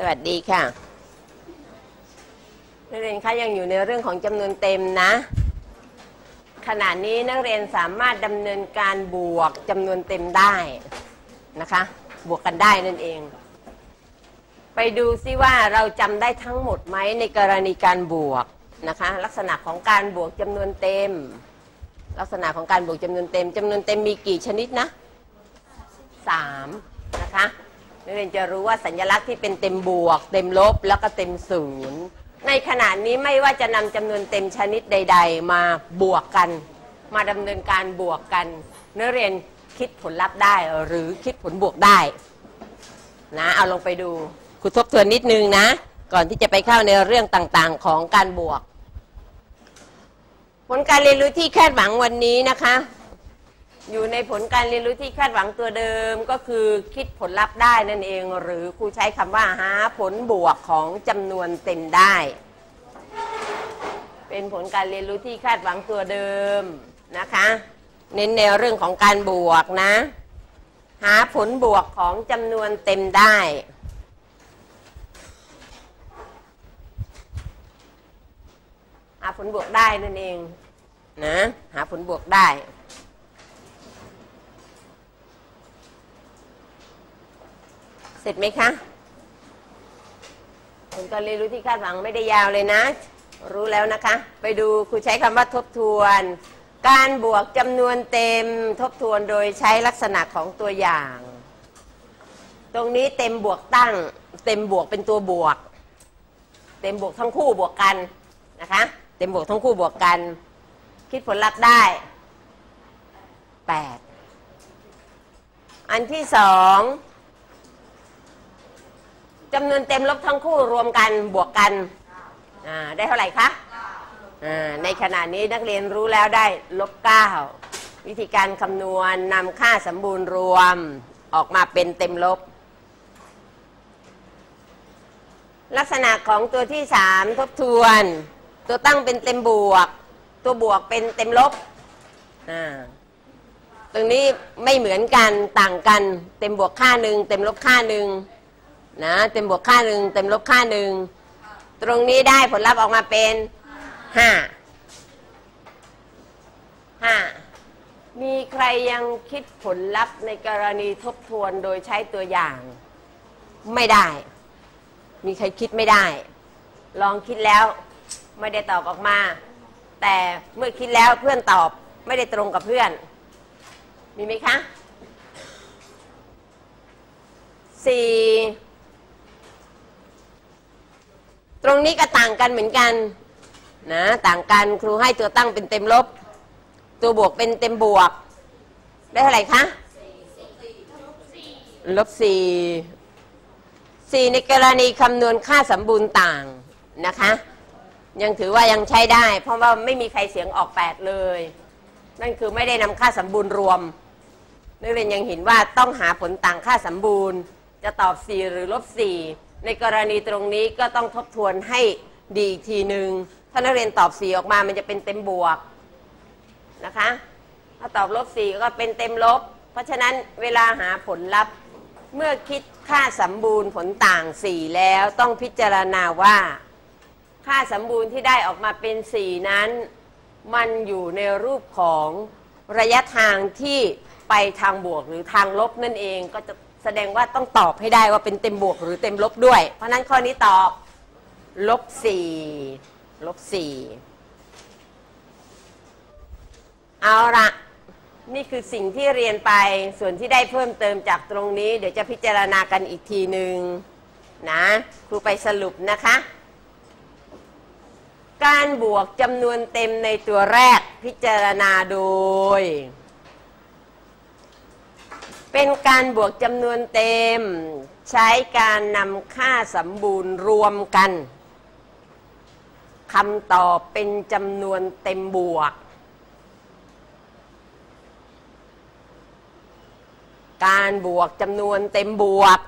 สวัสดีค่ะนักเรียนคะยังอยู่ในเรื่องของจำนวนเต็มนะ ขณะนี้นักเรียนสามารถดำเนินการบวกจำนวนเต็มได้นะคะ บวกกันได้นั่นเอง ไปดูซิว่าเราจำได้ทั้งหมดไหมในกรณีการบวกนะคะ ลักษณะของการบวกจำนวนเต็ม ลักษณะของการบวกจำนวนเต็มจำนวนเต็มมีกี่ชนิดนะสามนะคะ นักเรียนจะรู้ว่าสัญลักษณ์ที่เป็นเต็มบวก เต็มลบแล้วก็เต็มศูนย์ในขณะนี้ไม่ว่าจะนำจำนวนเต็มชนิดใด ๆ มาบวกกัน มาดำเนินการบวกกัน นักเรียนคิดผลลัพธ์ได้หรือคิดผลบวกได้นะเอาลงไปดูครูทบทวนนิดนึงนะ ก่อนที่จะไปเข้าในเรื่องต่างๆของการบวก ผลการเรียนรู้ที่คาดหวังวันนี้นะคะ อยู่ในผลการเรียนรู้ที่คาดหวังตัวเดิมก็คือคิดผลลัพธ์ได้นั่นเอง หรือครูใช้คำว่าหาผลบวกของจำนวนเต็มได้ เป็นผลการเรียนรู้ที่คาดหวังตัวเดิมนะคะ เน้นในเรื่องของการบวกนะ หาผลบวกของจำนวนเต็มได้หาผลบวกได้นั่นเองนะหาผลบวกได้ เส ร็จไหมคะผลการเรียนรู้ที่คาดหวังไม่ได้ยาวเลยนะ รู้แล้วนะคะ ไปดูครูใช้คำว่าทบทวน การบวกจำนวนเต็มทบทวนโดยใช้ลักษณะของตัวอย่าง ตรงนี้เต็มบวกตั้ง เต็มบวกเป็นตัวบวก เต็มบวกทั้งคู่บวกกันนะคะ เต็มบวกทั้งคู่บวกกัน คิดผลลัพธ์ได้ 8 อันที่สอง จำนวนเต็มลบทั้งคู่รวมกันบวกกันได้เท่าไหร่คะในขณะนี้นักเรียนรู้แล้วได้ลบ9วิธีการคำนวณนำค่าสมบูรณ์รวมออกมาเป็นเต็มลบ ลักษณะของตัวที่ 3 ทบทวน ตัวตั้งเป็นเต็มบวก ตัวบวกเป็นเต็มลบตรงนี้ไม่เหมือนกันต่างกันเต็มบวกค่าหนึ่งเต็มลบค่าหนึ่ง นะเต็มบวกค่าหนึ่งเต็มลบค่าหนึ่งตรงนี้ได้ผลลัพธ์ออกมาเป็นห้าห้ามีใครยังคิดผลลัพธ์ในกรณีทบทวนโดยใช้ตัวอย่าง ไม่ได้ มีใครคิดไม่ได้ ลองคิดแล้วไม่ได้ตอบออกมา แต่เมื่อคิดแล้วเพื่อนตอบไม่ได้ตรงกับเพื่อน มีไหมคะสี่ต รงนี้ก็ต่างกันเหมือนกันนะต่างกันครูให้ตัวตั้งเป็นเต็มลบ ตัวบวกเป็นเต็มบวก ได้เท่าไหร่คะลบสี่สี่ในกรณีคำนวณค่าสมบูรณ์ต่างนะคะ ยังถือว่ายังใช้ได้ เพราะว่าไม่มีใครเสียงออก8เลย นั่นคือไม่ได้นำค่าสมบูรณ์รวมนักเรียนยังเห็นว่าต้องหาผลต่างค่าสมบูรณ์ จะตอบ 4 หรือลบ4 ในกรณีตรงนี้ก็ต้องทบทวนให้ดีอีกทีหนึ่งถ้านักเรียนตอบ4ออกมามันจะเป็นเต็มบวกนะคะ ถ้าตอบลบ4ก็เป็นเต็มลบ เพราะฉะนั้นเวลาหาผลลัพธ์ เมื่อคิดค่าสมบูรณ์ผลต่าง4แล้วต้องพิจารณาว่า ค่าสมบูรณ์ที่ได้ออกมาเป็น4นั้น มันอยู่ในรูปของระยะทางที่ไปทางบวกหรือทางลบนั่นเองก็จะ แสดงว่าต้องตอบให้ได้ว่าเป็นเต็มบวกหรือเต็มลบด้วย เพราะนั้นข้อนี้ตอบลบ4ลบ4เอาละนี่คือสิ่งที่เรียนไปส่วนที่ได้เพิ่มเติมจากตรงนี้ เดี๋ยวจะพิจารณากันอีกทีหนึ่งนะครูไปสรุปนะคะ การบวกจำนวนเต็มในตัวแรกพิจารณาโดย เป็นการบวกจำนวนเต็ม ใช้การนำค่าสมบูรณ์รวมกันคำตอบเป็นจำนวนเต็มบวก การบวกจำนวนเต็มบวก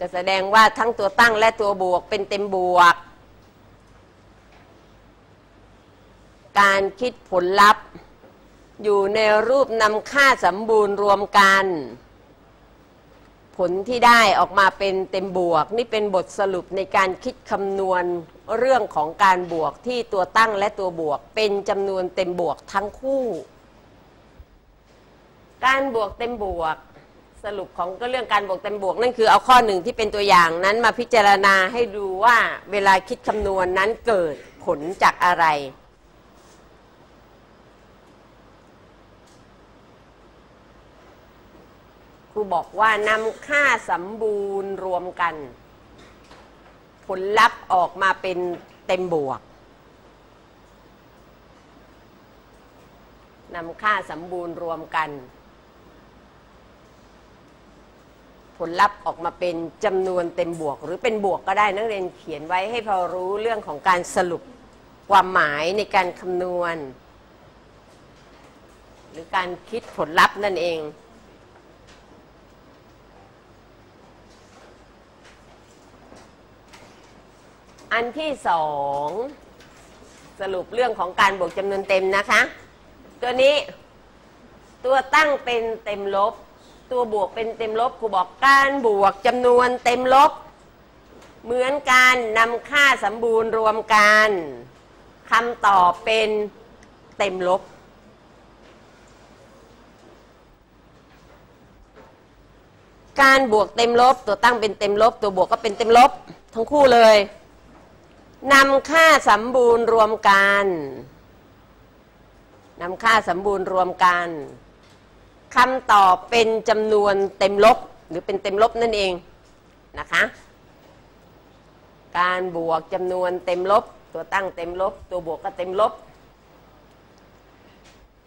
จะแสดงว่าทั้งตัวตั้งและตัวบวกเป็นเต็มบวก การคิดผลลัพธ์ อยู่ในรูปนำค่าสมบูรณ์รวมกัน ผลที่ได้ออกมาเป็นเต็มบวก นี่เป็นบทสรุปในการคิดคำนวณเรื่องของการบวกที่ตัวตั้งและตัวบวก เป็นจำนวนเต็มบวกทั้งคู่ การบวกเต็มบวก สรุปของก็เรื่องการบวกเต็มบวก นั่นคือเอาข้อหนึ่งที่เป็นตัวอย่างนั้นมาพิจารณาให้ดูว่าเวลาคิดคำนวณนั้นเกิดผลจากอะไร ครูบอกว่านำค่าสมบูรณ์รวมกัน ผลลัพธ์ออกมาเป็นเต็มบวกนำค่าสมบูรณ์รวมกัน ผลลัพธ์ออกมาเป็นจำนวนเต็มบวก หรือเป็นบวกก็ได้นักเรียนเขียนไว้ให้พอรู้เรื่องของการสรุปความหมายในการคำนวณ หรือการคิดผลลัพธ์นั่นเอง อันที่สองสรุปเรื่องของการบวกจำนวนเต็มนะคะ ตัวนี้ตัวตั้งเป็นเต็มลบ ตัวบวกเป็นเต็มลบครูบอกการบวกจำนวนเต็มลบ เหมือนการนำค่าสมบูรณ์รวมกันคำตอบเป็นเต็มลบ การบวกเต็มลบ ตัวตั้งเป็นเต็มลบ ตัวบวกก็เป็นเต็มลบ ทั้งคู่เลย นำค่าสมบูรณ์รวมกันนำค่าสมบูรณ์รวมกันคำตอบเป็นจำนวนเต็มลบหรือเป็นเต็มลบนั่นเองนะคะ การบวกจำนวนเต็มลบ ตัวตั้งเต็มลบ ตัวบวกก็เต็มลบ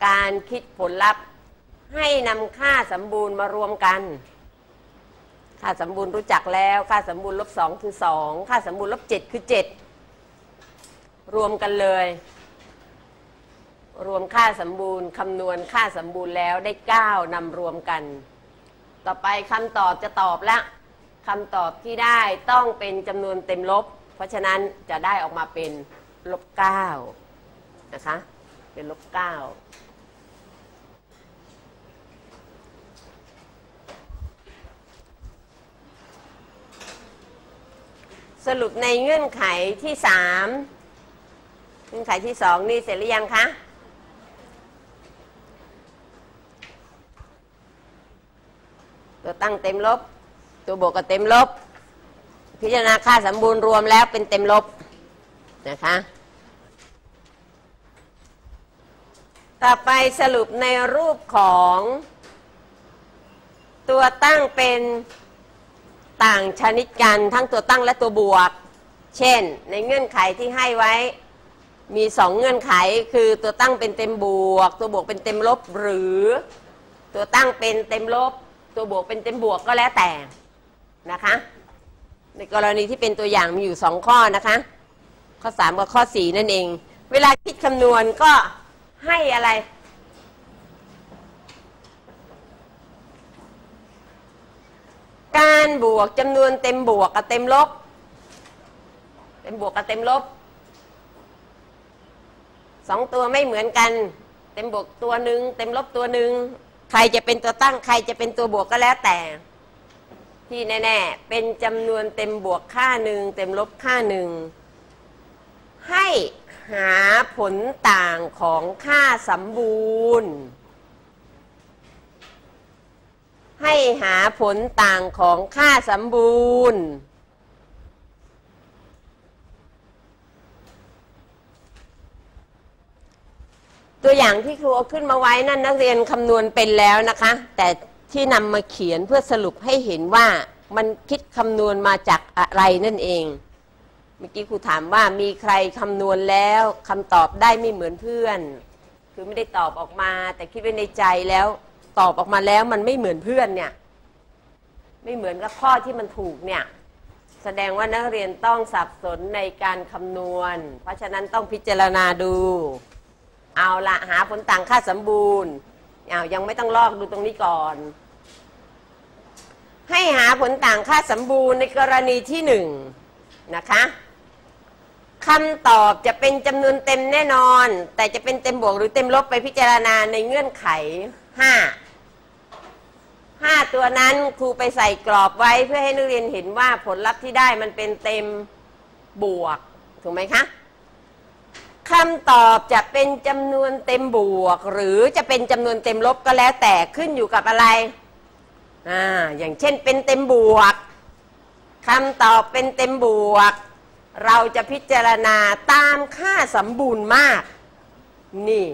การคิดผลลัพธ์ให้นำค่าสมบูรณ์มารวมกัน ค่าสมบูรณ์รู้จักแล้ว ค่าสมบูรณ์ลบสองคือสองค่าสมบูรณ์ลบเจ็ดคือเจ็ด รวมกันเลย รวมค่าสมบูรณ์คำนวณค่าสมบูรณ์แล้วได้เก้านำรวมกัน ต่อไปคำตอบจะตอบละคำตอบที่ได้ต้องเป็นจำนวนเต็มลบ เพราะฉะนั้นจะได้ออกมาเป็นลบเก้านะคะ เป็นลบเก้าสรุปในเงื่อนไขที่สาม เงื่อนไขที่สองนี่เสร็จหรือยังคะตัวตั้งเต็มลบ ตัวบวกกับเต็มลบ พิจารณาค่าสมบูรณ์รวมแล้วเป็นเต็มลบนะคะต่อไปสรุปในรูปของ ตัวตั้งเป็นต่างชนิดกันทั้งตัวตั้งและตัวบวก เช่น ในเงื่อนไขที่ให้ไว้ มีสองเงื่อนไขคือตัวตั้งเป็นเต็มบวก ตัวบวกเป็นเต็มลบหรือ ตัวตั้งเป็นเต็มลบ ตัวบวกเป็นเต็มบวกก็แล้วแต่นะคะ ในกรณีที่เป็นตัวอย่างมีอยู่สองข้อนะคะ ข้อ3กับข้อ4นั่นเอง เวลาคิดคำนวณก็ให้อะไร การบวกจำนวนเต็มบวกกับเต็มลบ เต็มบวกกับเต็มลบ สองตัวไม่เหมือนกัน เต็มบวกตัวหนึ่งเต็มลบตัวหนึ่งใครจะเป็นตัวตั้งใครจะเป็นตัวบวกก็แล้วแต่ ที่แน่ๆเป็นจำนวนเต็มบวกค่าหนึ่งเต็มลบค่าหนึ่งให้หาผลต่างของค่าสมบูรณ์ ให้หาผลต่างของค่าสมบูรณ์ ตัวอย่างที่ครูเอาขึ้นมาไว้นั่นนักเรียนคำนวณเป็นแล้วนะคะ แต่ที่นำมาเขียนเพื่อสรุปให้เห็นว่ามันคิดคำนวณมาจากอะไรนั่นเอง เมื่อกี้ครูถามว่ามีใครคำนวณแล้วคำตอบได้ไม่เหมือนเพื่อน คือไม่ได้ตอบออกมา แต่คิดไว้ในใจแล้ว ตอบออกมาแล้วมันไม่เหมือนเพื่อนเนี่ยไม่เหมือนกับข้อที่มันถูกเนี่ยแสดงว่านักเรียนต้องสับสนในการคำนวณ เพราะฉะนั้นต้องพิจารณาดู เอาละหาผลต่างค่าสมบูรณ์เอายังไม่ต้องลอกดูตรงนี้ก่อน ให้หาผลต่างค่าสมบูรณ์ในกรณีที่หนึ่งนะคะคำตอบจะเป็นจำนวนเต็มแน่นอน แต่จะเป็นเต็มบวกหรือเต็มลบไปพิจารณาในเงื่อนไข 5 5 ตัวนั้นครูไปใส่กรอบไว้เพื่อให้นักเรียนเห็นว่าผลลัพธ์ที่ได้มันเป็นเต็มบวก ถูกไหมคะ คำตอบจะเป็นจำนวนเต็มบวก หรือจะเป็นจำนวนเต็มลบก็แล้วแต่ขึ้นอยู่กับอะไรอ่าอย่างเช่นเป็นเต็มบวกคำตอบเป็นเต็มบวก เราจะพิจารณาตามค่าสมบูรณ์มาก นี่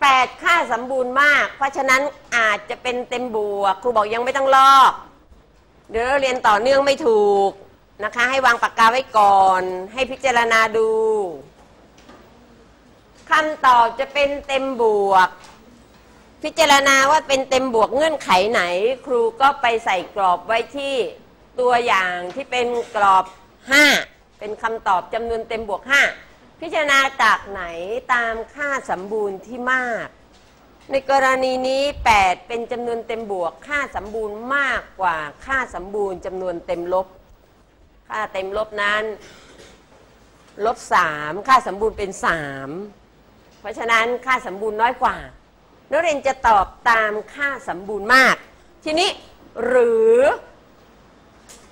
แปดค่าสมบูรณ์มาก เพราะฉะนั้นอาจจะเป็นเต็มบวก ครูบอกยังไม่ต้องลอก เดี๋ยวเราเรียนต่อเนื่องไม่ถูก นะคะ ให้วางปากกาไว้ก่อน ให้พิจารณาดูคำตอบจะเป็นเต็มบวก พิจารณาว่าเป็นเต็มบวกเงื่อนไขไหน ครูก็ไปใส่กรอบไว้ที่ตัวอย่างที่เป็นกรอบ 5 เป็นคำตอบจำนวนเต็มบวก 5 พิจารณาจากไหนตามค่าสมบูรณ์ที่มาก ในกรณีนี้ 8 เป็นจำนวนเต็มบวก ค่าสมบูรณ์มากกว่าค่าสมบูรณ์จำนวนเต็มลบ ค่าเต็มลบนั้นลบ3ค่าสมบูรณ์เป็น3เพราะฉะนั้นค่าสมบูรณ์น้อยกว่านักเรียนจะตอบตามค่าสมบูรณ์มาก ทีนี้หรือ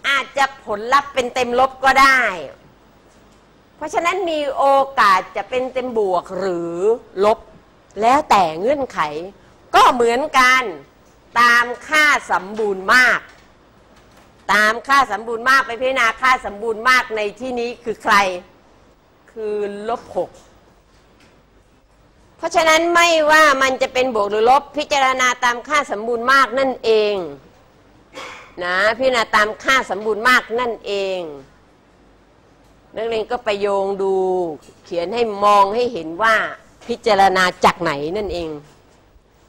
อาจจะผลลัพธ์เป็นเต็มลบก็ได้ เพราะฉะนั้นมีโอกาสจะเป็นเต็มบวกหรือลบ แล้วแต่เงื่อนไข ก็เหมือนกันตามค่าสมบูรณ์มาก ตามค่าสมบูรณ์มากไปพิจารณาค่าสมบูรณ์มากในที่นี้คือใคร คือลบหกเพราะฉะนั้นไม่ว่ามันจะเป็นบวกหรือลบพิจารณาตามค่าสมบูรณ์มากนั่นเองนะพิจารณาตามค่าสมบูรณ์มากนั่นเองนักเรียนก็ไปโยงดูเขียนให้มองให้เห็นว่าพิจารณาจากไหนนั่นเอง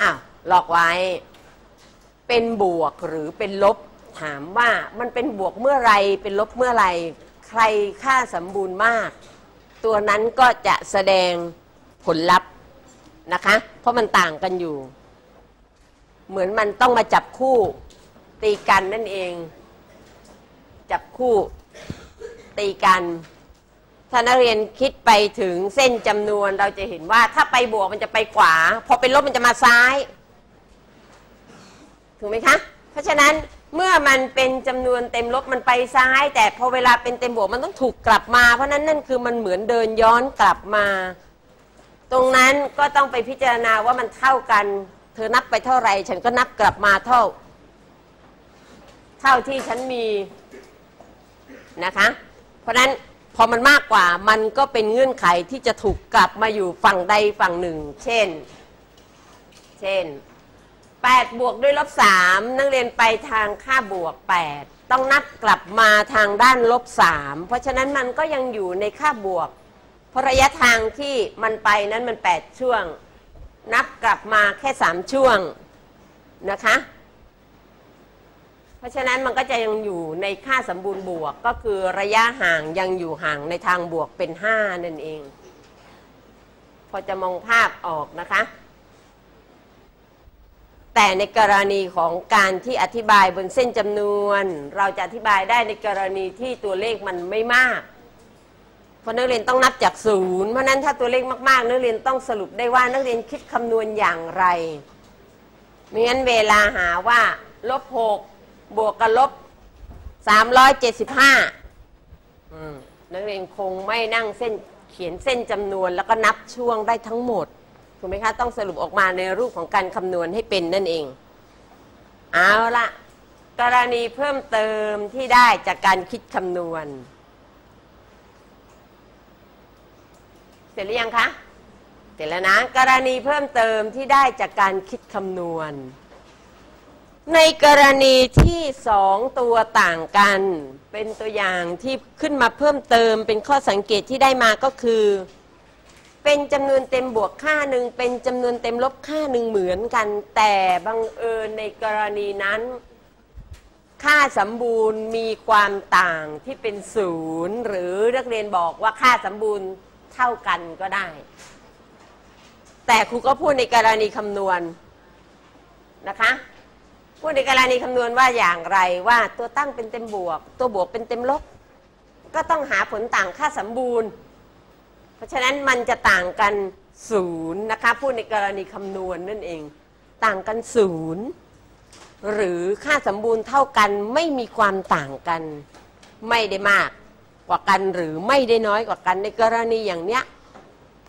อ้าวหลอกไว้ เป็นบวกหรือเป็นลบ ถามว่ามันเป็นบวกเมื่อไรเป็นลบเมื่อไรใครค่าสมบูรณ์มาก ตัวนั้นก็จะแสดงผลลัพธ์นะคะ เพราะมันต่างกันอยู่ เหมือนมันต้องมาจับคู่ตีกันนั่นเอง จับคู่ตีกันถ้านักเรียนคิดไปถึงเส้นจำนวนเราจะเห็นว่าถ้าไปบวกมันจะไปขวา พอเป็นลบมันจะมาซ้าย ถูกไหมคะ เพราะฉะนั้น เมื่อมันเป็นจำนวนเต็มลบมันไปซ้าย แต่พอเวลาเป็นเต็มบวกมันต้องถูกกลับมา เพราะนั้นนั่นคือมันเหมือนเดินย้อนกลับมา ตรงนั้นก็ต้องไปพิจารณาว่ามันเท่ากัน เธอนับไปเท่าไหร่ ฉันก็นับกลับมาเท่า เท่าที่ฉันมีนะคะ เพราะนั้นพอมันมากกว่ามันก็เป็นเงื่อนไขที่จะถูกกลับมาอยู่ฝั่งใดฝั่งหนึ่ง เช่น เช่น 8 บวกด้วยลบ 3 นักเรียนไปทางค่าบวก 8 ต้องนับกลับมาทางด้านลบ 3 เพราะฉะนั้นมันก็ยังอยู่ในค่าบวก เพราะระยะทางที่มันไปนั้นมัน 8 ช่วง นับกลับมาแค่ 3 ช่วงนะคะ เพราะฉะนั้นมันก็จะยังอยู่ในค่าสมบูรณ์บวกก็คือระยะห่างยังอยู่ห่างในทางบวกเป็น 5 นั่นเอง พอจะมองภาพออกนะคะ แต่ในกรณีของการที่อธิบายบนเส้นจำนวน เราจะอธิบายได้ในกรณีที่ตัวเลขมันไม่มาก เพราะนักเรียนต้องนับจากศูนย์เพราะนั้นถ้าตัวเลขมากๆ นักเรียนต้องสรุปได้ว่านักเรียนคิดคำนวณอย่างไรไม่งั้นเวลาหาว่าลบหกบวกกับลบสามร้อยเจ็ดสิบห้านักเรียนคงไม่นั่งเส้นเขียนเส้นจำนวนแล้วก็นับช่วงได้ทั้งหมด ถูกไหมคะต้องสรุปออกมาในรูปของการคำนวณให้เป็นนั่นเอง เอาละกรณีเพิ่มเติมที่ได้จากการคิดคำนวณ เสร็จหรือยังคะเสร็จแล้วนะกรณีเพิ่มเติมที่ได้จากการคิดคำนวณ ในกรณีที่สองตัวต่างกัน เป็นตัวอย่างที่ขึ้นมาเพิ่มเติมเป็นข้อสังเกตที่ได้มาก็คือ เป็นจำนวนเต็มบวกค่าหนึ่งเป็นจำนวนเต็มลบค่าหนึ่งเหมือนกัน แต่บังเอิญในกรณีนั้น ค่าสมบูรณ์มีความต่างที่เป็นศูนย์หรือนักเรียนบอกว่าค่าสมบูรณ์เท่ากันก็ได้ แต่ครูก็พูดในกรณีคำนวณนะคะพูดในกรณีคำนวณว่าอย่างไรว่าตัวตั้งเป็นเต็มบวก ตัวบวกเป็นเต็มลบ ก็ต้องหาผลต่างค่าสมบูรณ์ ราะฉะนั้นมันจะต่างกันศูนย์นะคะพูดในกรณีคำนวณนั่นเอง ต่างกันศูนย์หรือค่าสมบูรณ์เท่ากันไม่มีความต่างกัน ไม่ได้มากกว่ากันหรือไม่ได้น้อยกว่ากันในกรณีอย่างเนี้ย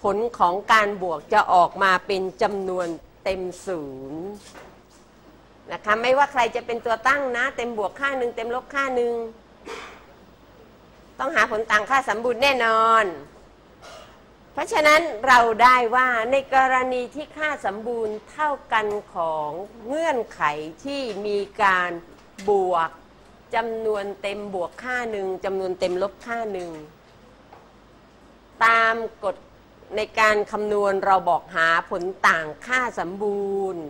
ผลของการบวกจะออกมาเป็นจำนวนเต็มศูนย์นะคะไม่ว่าใครจะเป็นตัวตั้งนะ เต็มบวกค่าหนึ่งเต็มลบค่าหนึ่งต้องหาผลต่างค่าสมบูรณ์แน่นอน เพราะฉะนั้นเราได้ว่าในกรณีที่ค่าสมบูรณ์เท่ากันของเงื่อนไขที่มีการบวกจำนวนเต็มบวกค่าหนึ่งจำนวนเต็มลบค่าหนึ่งตามกฎในการคำนวณเราบอกหาผลต่างค่าสมบูรณ์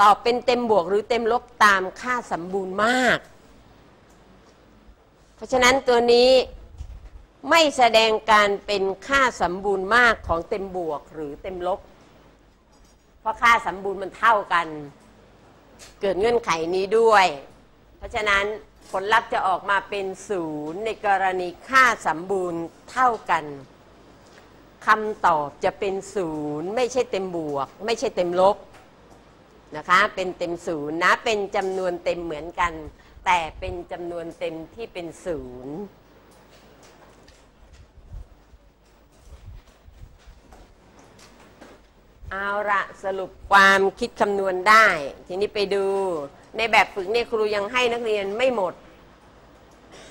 ตอบเป็นเต็มบวกหรือเต็มลบตามค่าสมบูรณ์มาก เพราะฉะนั้นตัวนี้ ไม่แสดงการเป็นค่าสมบูรณ์มากของเต็มบวกหรือเต็มลบ เพราะค่าสมบูรณ์มันเท่ากัน เกิดเงื่อนไขนี้ด้วย เพราะฉะนั้นผลลัพธ์จะออกมาเป็นศูนย์ในกรณีค่าสมบูรณ์เท่ากันคำตอบจะเป็นศูนย์ไม่ใช่เต็มบวก ไม่ใช่เต็มลบนะคะ เป็นเต็มศูนย์นะเป็นจำนวนเต็มเหมือนกัน แต่เป็นจำนวนเต็มที่เป็นศูนย์ เอาละสรุปความคิดคำนวณได้ ทีนี้ไปดูในแบบฝึกเนี่ยครูยังให้นักเรียนไม่หมด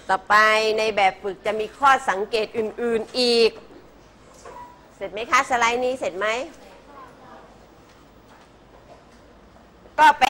ต่อไปในแบบฝึกจะมีข้อสังเกตอื่น ๆอีก เสร็จไหมคะ สไลด์นี้เสร็จไหมก็ไป